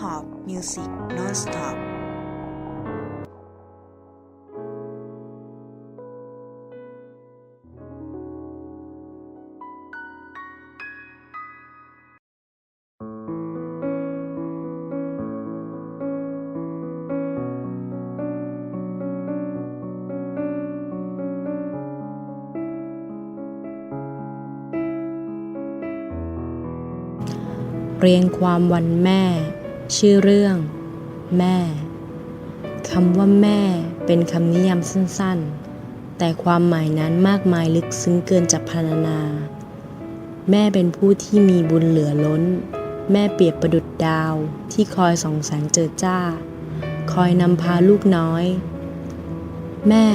Hop Music Non-Stop เรียงความวันแม่ ชื่อเรื่อง แม่คำว่าแม่เป็นคำนิยามสั้นๆ แต่ความหมายนั้นมากมายลึกซึ้งเกินจะพรรณนา แม่เป็นผู้ที่มีบุญเหลือล้น แม่เปรียบประดุจดาวที่คอยส่องแสงเจิดจ้า คอยนำพาลูกน้อย แม่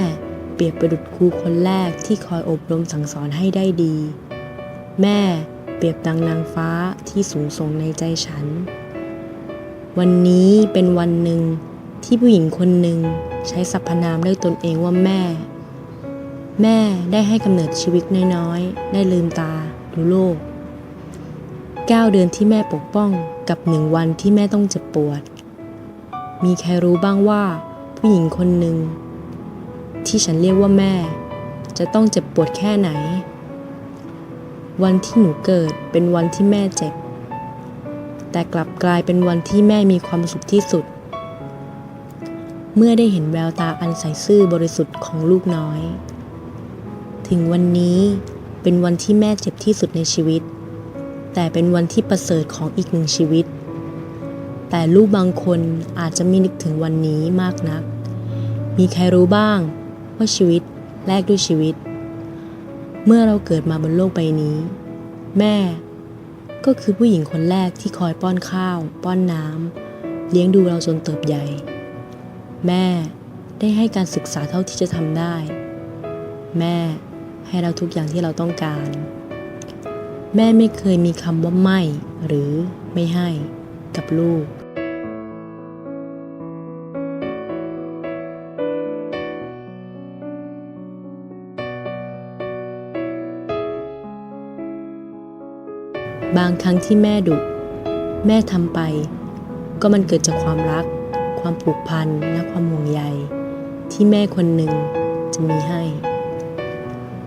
เปรียบประดุจครูคนแรกที่คอยอบรมสั่งสอนให้ได้ดี แม่เปรียบดังนางฟ้าที่สูงส่งในใจฉัน วันนี้เป็นวันหนึ่งที่ผู้หญิงคนหนึ่งใช้สรรพนามเรียกตนเองว่าแม่ แม่ได้ให้กำเนิดชีวิตน้อยๆ ได้ลืมตาดูโลกเก้าเดือนที่แม่ปกป้องกับหนึ่งวันที่แม่ต้องเจ็บปวด มีใครรู้บ้างว่า ผู้หญิงคนหนึ่ง ที่ฉันเรียกว่าแม่ จะต้องเจ็บปวดแค่ไหน วันที่หนูเกิดเป็นวันที่แม่เจ็บ แต่กลับกลายเป็นวันที่แม่มีความสุขที่สุด เมื่อได้เห็นแววตาอันใสซื่อบริสุทธิ์ของลูกน้อย ถึงวันนี้เป็นวันที่แม่เจ็บที่สุดในชีวิต แต่เป็นวันที่ประเสริฐของอีกหนึ่งชีวิต แต่ลูกบางคนอาจจะไม่นึกถึงวันนี้มากนัก มีใครรู้บ้างว่าชีวิตแลกด้วยชีวิต เมื่อเราเกิดมาบนโลกใบนี้ แม่ ก็คือผู้หญิงคนแรกที่คอยป้อนข้าว ป้อนน้ำเลี้ยงดูเราจนเติบใหญ่ แม่ได้ให้การศึกษาเท่าที่จะทำได้ แม่ให้เราทุกอย่างที่เราต้องการ แม่ไม่เคยมีคำว่าไม่หรือไม่ให้กับลูก บางครั้งที่แม่ดุ แม่ทำไป ก็มันเกิดจากความรัก ความผูกพันและความห่วงใย ที่แม่คนหนึ่งจะมีให้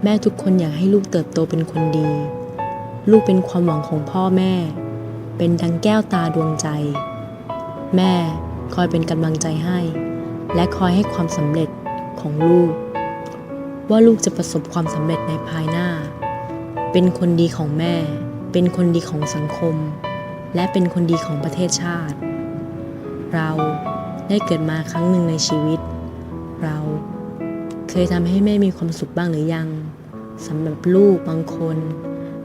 แม่ทุกคนอยากให้ลูกเติบโตเป็นคนดี ลูกเป็นความหวังของพ่อแม่ เป็นดังแก้วตาดวงใจ แม่คอยเป็นกำลังใจให้ และคอยให้ความสำเร็จของลูก ว่าลูกจะประสบความสำเร็จในภายหน้า เป็นคนดีของแม่ เป็นคนดีของสังคม และเป็นคนดีของประเทศชาติ เราได้เกิดมาครั้งหนึ่งในชีวิต เราเคยทำให้แม่มีความสุขบ้างหรือยังสำหรับลูกบางคน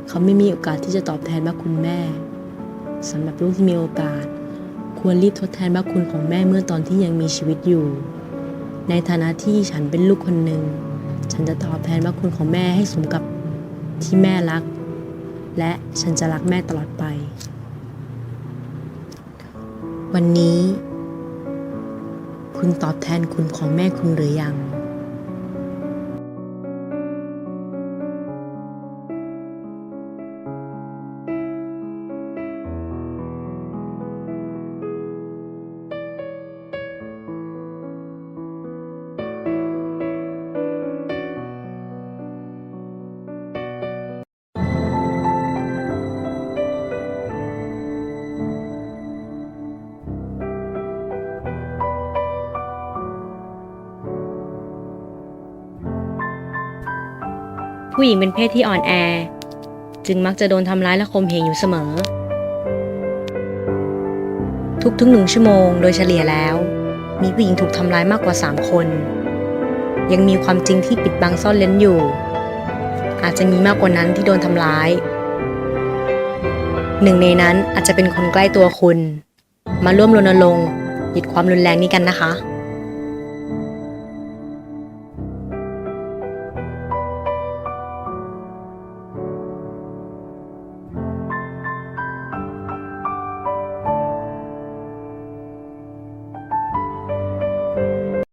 เขาไม่มีโอกาสที่จะตอบแทนพระคุณแม่สำหรับลูกที่มีโอกาส ควรรีบทดแทนพระคุณของแม่เมื่อตอนที่ยังมีชีวิตอยู่ ในฐานะที่ฉันเป็นลูกคนหนึ่งฉันจะตอบแทนพระคุณของแม่ให้สมกับที่แม่รัก และฉันจะรักแม่ตลอดไป วันนี้ คุณตอบแทนคุณของแม่คุณหรือยัง ผู้หญิงเป็นเพศที่อ่อนแอ จึงมักจะโดนทำร้ายและข่มเหงอยู่เสมอ ทุกๆหนึ่งชั่วโมงโดยเฉลี่ยแล้ว มีผู้หญิงถูกทำร้ายมากกว่า 3 คน ยังมีความจริงที่ปิดบังซ่อนเล้นอยู่ อาจจะมีมากกว่านั้นที่โดนทำร้าย หนึ่งในนั้นอาจจะเป็นคนใกล้ตัวคุณ มาร่วมรณรงค์หยุดความรุนแรงนี้กันนะคะ